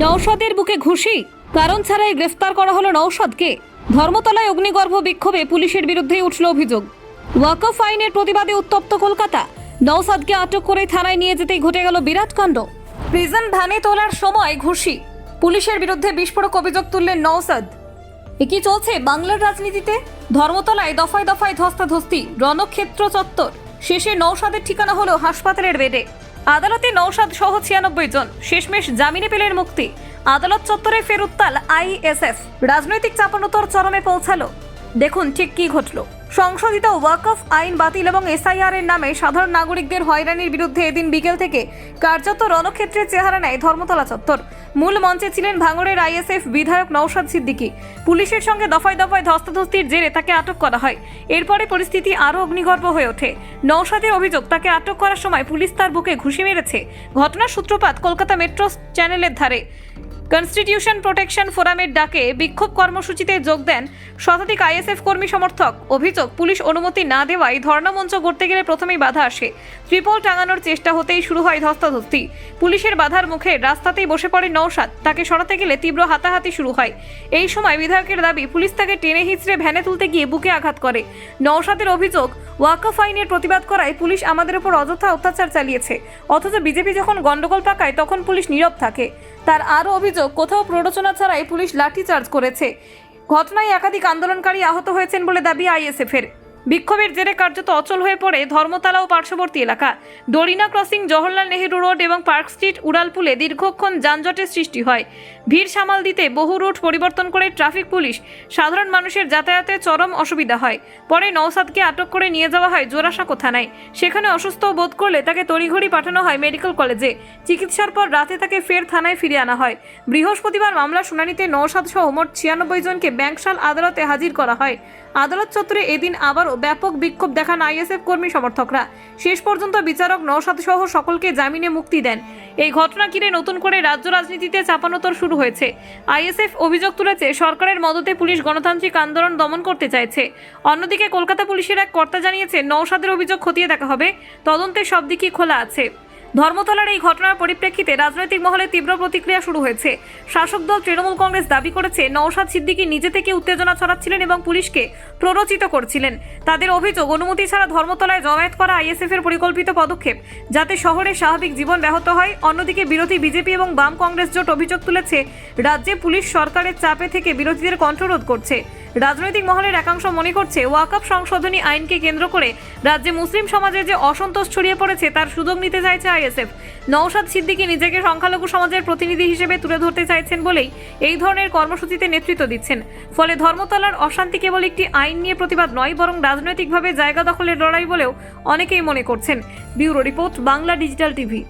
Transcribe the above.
নৌসদের বুকে ঘুষি? কারণ ছাড়াই গ্রেফতার করা হলো নৌসদকে ধর্মতলায় অগ্নিগর্ভ বিক্ষোভে পুলিশের বিরুদ্ধে উঠল অভিযোগ। ওয়াকফ আইনের প্রতিবাদে উত্তপ্ত কলকাতা। নৌসাদকে আটক করে থানায় নিয়ে যেতেই ঘটে গেল বিরাট কাণ্ড। প্রিজন ভ্যানে তোলার সময় ঘুষি। পুলিশের বিরুদ্ধে বিস্ফোরক অভিযোগ তুললেন নৌসাদ কি চলছে বাংলার রাজনীতিতে? ধর্মতলায় দফায় দফায় ধস্তাধস্তি, রণক্ষেত্র চত্বর। শেষে নৌসাদের ঠিকানা হলো হাসপাতালের বেডে। আদালতে নৌসাদ সহ ছিয়ানব্বই জন। শেষমেশ জামিনে পেলেন মুক্তি। আদালত চত্বরে ফের উত্তাল আইএসএফ। রাজনৈতিক চাপানোতর চরমে পৌঁছালো। দেখুন ঠিক কি ঘটলো। সংশোধিত ওয়াকফ আইন বাতিল এবং এসআইআর এর নামে সাধারণ নাগরিকদের হয়রানির বিরুদ্ধে এদিন বিকেল থেকে কার্যত রণক্ষেত্রের চেহারা নেয় ধর্মতলা চত্বর। মূল মঞ্চে ছিলেন ভাঙড়ের আইএসএফ বিধায়ক নৌশাদ সিদ্দিকী। পুলিশের সঙ্গে দফায় দফায় ধস্তাধস্তির জেরে তাকে আটক করা হয়। এরপরে পরিস্থিতি আরও অগ্নিগর্ভ হয়ে ওঠে। নৌশাদের অভিযোগ, তাকে আটক করার সময় পুলিশ তার বুকে ঘুষি মেরেছে। ঘটনার সূত্রপাত কলকাতা মেট্রো চ্যানেলের ধারে। কনস্টিটিউশন প্রোটেকশন ফোরামের ডাকে বিক্ষোভ কর্মসূচিতে যোগ দেন শতাধিক আইএসএফ কর্মী সমর্থক। অভিযোগ, পুলিশ অনুমতি না দেওয়ায় ধর্ণা মঞ্চ করতে গেলে প্রথমেই বাধা আসে। ত্রিপল টাঙানোর চেষ্টা হতেই শুরু হয় ধস্তাধস্তি। পুলিশের বাধার মুখে রাস্তাতেই বসে পড়ে নৌসাদ তাকে সরাতে গেলে তীব্র হাতাহাতি শুরু হয়। এই সময় বিধায়কের দাবি, পুলিশ তাকে টেনে হিচড়ে ভ্যানে তুলতে গিয়ে বুকে আঘাত করে। নৌসাদের অভিযোগ, ওয়াকফ আইনের প্রতিবাদ করায় পুলিশ আমাদের উপর অযথা অত্যাচার চালিয়েছে। অথচ বিজেপি যখন গন্ডগোল পাকায়, তখন পুলিশ নীরব থাকে। তার আরও অভিযোগ কোথাও প্ররোচনা ছাড়াই পুলিশ লাঠিচার্জ করেছে। ঘটনায় একাধিক আন্দোলনকারী আহত হয়েছেন বলে দাবি আইএসএফের। বিক্ষোভের জেরে কার্যত অচল হয়ে পড়ে ধর্মতলা ও পার্শ্ববর্তী এলাকা। Dorina crossing Jawaharlal Nehru road এবং পার্ক স্ট্রিট উড়ালপুলে দীর্ঘক্ষণ যানজটের সৃষ্টি হয়। ভিড় সামাল দিতে বহু রুট পরিবর্তন করে ট্রাফিক পুলিশ। সাধারণ মানুষের যাতায়াতে চরম অসুবিধা হয়। পরে নওসাদকে আটক করে নিয়ে যাওয়া হয় জোড়াসাঁকো থানায়। সেখানে অসুস্থ বোধ করলে তাকে তড়িঘড়ি পাঠানো হয় মেডিকেল কলেজে। চিকিৎসার পর রাতে তাকে ফের থানায় ফিরে আনা হয়। বৃহস্পতিবার মামলা শুনানিতে নৌসাদ সহ মোট ছিয়ানব্বই জনকে ব্যাংকশাল আদালতে হাজির করা হয়। আদালত চত্বরে এদিন আবারও ব্যাপক বিক্ষোভ দেখান আইএসএফ কর্মী সমর্থকরা। শেষ পর্যন্ত বিচারক নৌসাদ সহ সকলকে জামিনে মুক্তি দেন। এই ঘটনা ঘিরে নতুন করে রাজ্য রাজনীতিতে চাপানোতর শুরু হয়েছে। আইএসএফ অভিযোগ তুলেছে, সরকারের মদতে পুলিশ গণতান্ত্রিক আন্দোলন দমন করতে চাইছে। অন্যদিকে কলকাতা পুলিশের এক কর্তা জানিয়েছে নৌসাদের অভিযোগ খতিয়ে দেখা হবে। তদন্তের সব দিকই খোলা আছে। ধর্মতলার এই ঘটনার পরিপ্রেক্ষিতে রাজনৈতিক মহলে তীব্র প্রতিক্রিয়া শুরু হয়েছে। শাসক দল তৃণমূল কংগ্রেস দাবি করেছে, নওশাদ সিদ্দিকী নিজে থেকে উত্তেজনা ছড়াচ্ছিলেন এবং পুলিশকে প্ররোচিত করছিলেন। তাদের অভিযোগ, অনুমতি ছাড়া ধর্মতলায় জমায়েত করা আইএসএফ এর পরিকল্পিত পদক্ষেপ, যাতে শহরের স্বাভাবিক জীবন ব্যাহত হয়। অন্যদিকে বিরোধী বিজেপি এবং বাম কংগ্রেস জোট অভিযোগ তুলেছে, রাজ্যে পুলিশ সরকারের চাপে থেকে বিরোধীদের কণ্ঠরোধ করছে। রাজনৈতিক মহলের একাংশ মনে করছে ওয়াকফ সংশোধনী আইনকে কেন্দ্র করে রাজ্যে মুসলিম সমাজে যে অসন্তোষ ছড়িয়ে পড়েছে, তার সুযোগ নিতে চাইছে আইএসএফ। নওশাদ সিদ্দিকী নিজেকে সংখ্যালঘু সমাজের প্রতিনিধি হিসেবে তুলে ধরতে চাইছেন বলেই এই ধরনের কর্মসূচিতে নেতৃত্ব দিচ্ছেন। ফলে ধর্মতলার অশান্তি কেবল একটি আইন নিয়ে প্রতিবাদ নয়, বরং রাজনৈতিকভাবে জায়গা দখলের লড়াই বলেও অনেকেই মনে করছেন। Bureau report, Bangla digital TV.